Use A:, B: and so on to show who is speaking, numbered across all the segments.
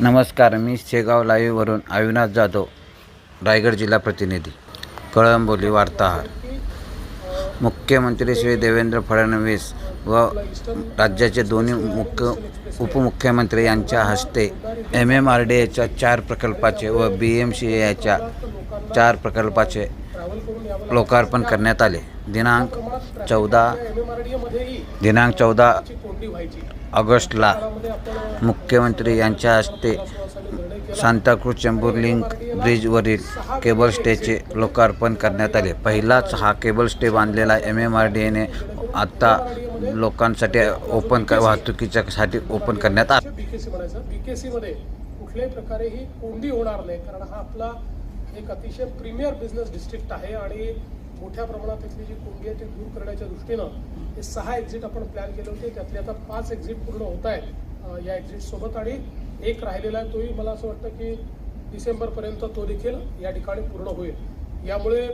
A: नमस्कार मी शेगाव लाईव्हवरून अविनाश जाधव रायगड जिल्हा प्रतिनिधी. कळंबोली वार्ताहर. मुख्यमंत्री श्री देवेंद्र फडणवीस व राज्याचे दोन्ही मुख्य उपमुख्यमंत्री यांच्या हस्ते एम एम आर डी एच्या चार प्रकल्पाचे व बी एम सी एच्या चार प्रकल्पाचे लोकार्पण करण्यात आले. दिनांक चौदा दिनांक चौदा ऑगस्टला मुख्यमंत्री यांच्या हस्ते सांताक्रूज चेंबूर लिंक ब्रिजवरील केबल स्टेचे लोकार्पण करण्यात आले. पहिलाच हा केबल स्टे बांधलेला एम एम आर डी एने आत्ता लोकांसाठी ओपन कर वाहतुकीच्यासाठी ओपन करण्यात आला.
B: कुठल्याही प्रकारे ही कोंडी होणार नाही. कारण हा आपला एक अतिशय प्रीमियर बिझनेस डिस्ट्रिक्ट आहे आणि मोठ्या प्रमाणात तिथली जी कोंडी आहे ती दूर करण्याच्या दृष्टीनं हे सहा एक्झिट आपण प्लॅन केले होते. त्यातले आता पाच एक्झिट पूर्ण होत आहेत या एक्झिट सोबत. आणि एक राहिलेला आहे तोही मला असं वाटतं की डिसेंबरपर्यंत तो देखील या ठिकाणी पूर्ण होईल. यामुळे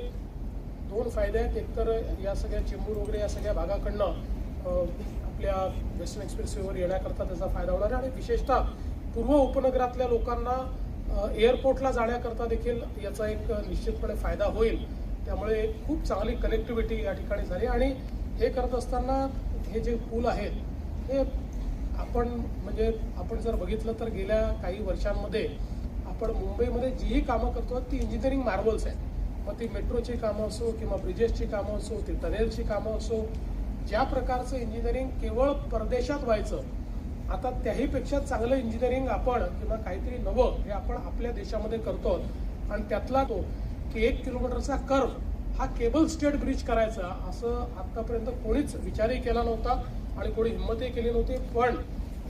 B: दोन फायदे आहेत. एकतर या सगळ्या चेंबूर वगैरे या सगळ्या भागाकडनं आपल्या वेस्टर्न एक्सप्रेसवेवर येण्याकरता त्याचा फायदा होणार आहे. आणि विशेषतः पूर्व उपनगरातल्या लोकांना एअरपोर्टला जाण्याकरता देखील याचा एक निश्चितपणे फायदा होईल. त्यामुळे खूप चांगली कनेक्टिव्हिटी या ठिकाणी झाली. आणि हे करत असताना हे जे पूल आहेत हे आपण म्हणजे आपण जर बघितलं तर गेल्या काही वर्षांमध्ये आपण मुंबईमध्ये जीही कामं करतो ती इंजिनिअरिंग मार्वल्स आहेत. मग ती मेट्रोची कामं असो किंवा ब्रिजेसची कामं असो ती टनेलची कामं असो ज्या प्रकारचं इंजिनिअरिंग केवळ परदेशात व्हायचं आता त्याहीपेक्षा चांगलं इंजिनिअरिंग आपण किंवा काहीतरी नवं हे आपण आपल्या देशामध्ये करतो आणि त्यातला तो एक किलोमीटरचा कर्व हा केबल स्टेट ब्रिज करायचा असं आतापर्यंत कोणीच विचारही केला नव्हता आणि कोणी हिंमतही केली नव्हती. पण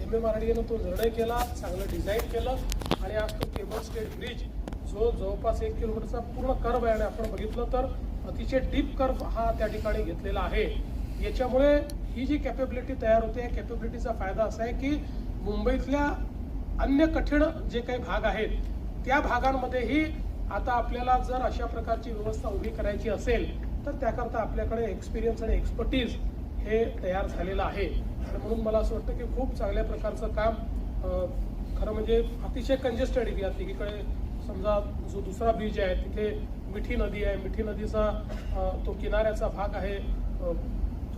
B: एम एम आर डी तो निर्णय केला चांगलं डिझाईन केलं आणि आज तो केबल स्टेट ब्रिज जो जवळपास एक किलोमीटरचा पूर्ण कर्व आहे आणि आपण बघितलं तर अतिशय डीप कर्व हा त्या ठिकाणी घेतलेला आहे. याच्यामुळे ही जी कॅपेबिलिटी तयार होते या कॅपेबिलिटीचा फायदा असा आहे की मुंबईतल्या अन्य कठीण जे काही भाग आहेत त्या भागांमध्येही आता आपल्याला जर अशा प्रकारची व्यवस्था उभी करायची असेल तर त्याकरता आपल्याकडे एक्सपिरियन्स आणि एक्सपर्टीज हे तयार झालेलं आहे. आणि म्हणून मला असं वाटतं की खूप चांगल्या प्रकारचं काम खरं म्हणजे अतिशय कंजेस्टेड एरिया तिकडे समजा जो दुसरा ब्रिज आहे तिथे मिठी नदी आहे. मिठी नदीचा तो किनाऱ्याचा भाग आहे.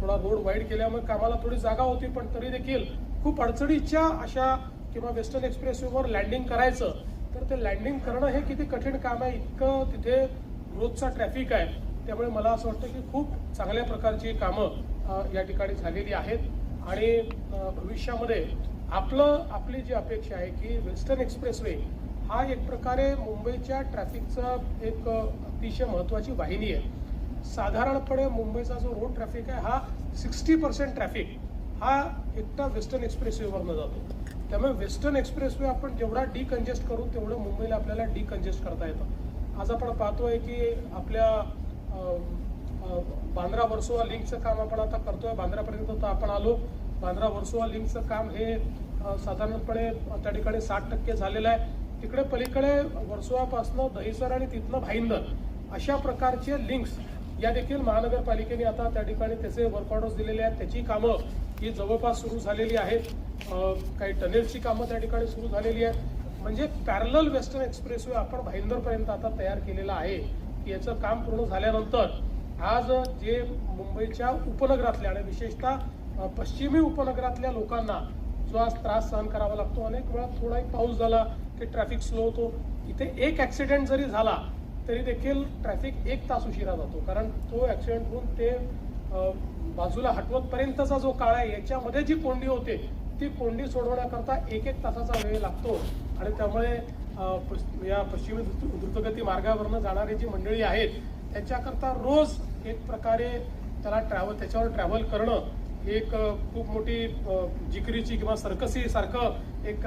B: थोडा रोड वाईड केल्यामुळे कामाला थोडी जागा होती पण तरी देखील खूप अडचणीच्या अशा किंवा वेस्टर्न एक्सप्रेसवेवर लँडिंग करायचं तर ते लँडिंग करणं हे किती कठीण काम आहे इतकं तिथे रोजचा ट्रॅफिक आहे. त्यामुळे मला असं वाटतं की खूप चांगल्या प्रकारची कामं या ठिकाणी झालेली आहेत. आणि भविष्यामध्ये आपलं आपली जी अपेक्षा आहे की वेस्टर्न एक्सप्रेसवे हा एक प्रकारे मुंबईच्या ट्रॅफिकचा एक अतिशय महत्त्वाची वाहिनी आहे. साधारणपणे मुंबईचा जो रोड ट्रॅफिक आहे हा सिक्स्टी पर्सेंट ट्रॅफिक हा एकटा वेस्टर्न एक्सप्रेसवेवरनं जातो. त्यामुळे वेस्टर्न एक्सप्रेसवे आपण जेवढा डिकंजेस्ट करू तेवढं मुंबईला आपल्याला डिकंजेस्ट करता येतं. आज आपण पाहतोय की आपल्या बांद्रा वर्सोवा लिंकचं काम आपण आता करतोय. बांद्रापर्यंत तर आपण आलो. बांद्रा वर्सोवा लिंकचं काम हे साधारणपणे त्या ठिकाणी साठ टक्के झालेलं आहे. तिकडे पलीकडे वर्सोवापासनं दहिसर आणि तिथनं भाईंदर अशा प्रकारचे लिंक्स या देखील महानगरपालिकेने आता त्या ठिकाणी त्याचे वर्क ऑर्डर्स दिलेले आहेत. त्याची कामं ही जवळपास सुरू झालेली आहेत. काही टनेलची कामं त्या ठिकाणी सुरू झालेली आहेत. म्हणजे पॅरल वेस्टर्न एक्सप्रेसवे आपण भाईंदरपर्यंत आता तयार केलेला आहे. की याचं काम पूर्ण झाल्यानंतर आज जे मुंबईच्या उपनगरातल्या आणि विशेषतः पश्चिमी उपनगरातल्या लोकांना जो आज त्रास सहन करावा लागतो. अनेक वेळा थोडाही पाऊस झाला की ट्रॅफिक स्लो होतो. इथे एक ॲक्सिडेंट जरी झाला तरी देखील ट्रॅफिक एक तास उशिरा जातो. कारण तो ॲक्सिडेंट होऊन ते बाजूला हटवतपर्यंतचा जो काळ आहे याच्यामध्ये जी कोंडी होते ती कोंडी सोडवण्याकरता एक एक तासाचा वेळ लागतो. आणि त्यामुळे या पश्चिमी द्रुतगती मार्गावरनं जाणारी जी मंडळी आहेत त्याच्याकरता रोज एक प्रकारे त्याला ट्रॅव्हल त्याच्यावर ट्रॅव्हल करणं एक खूप मोठी जिकरीची किंवा सर्कसीसारखं एक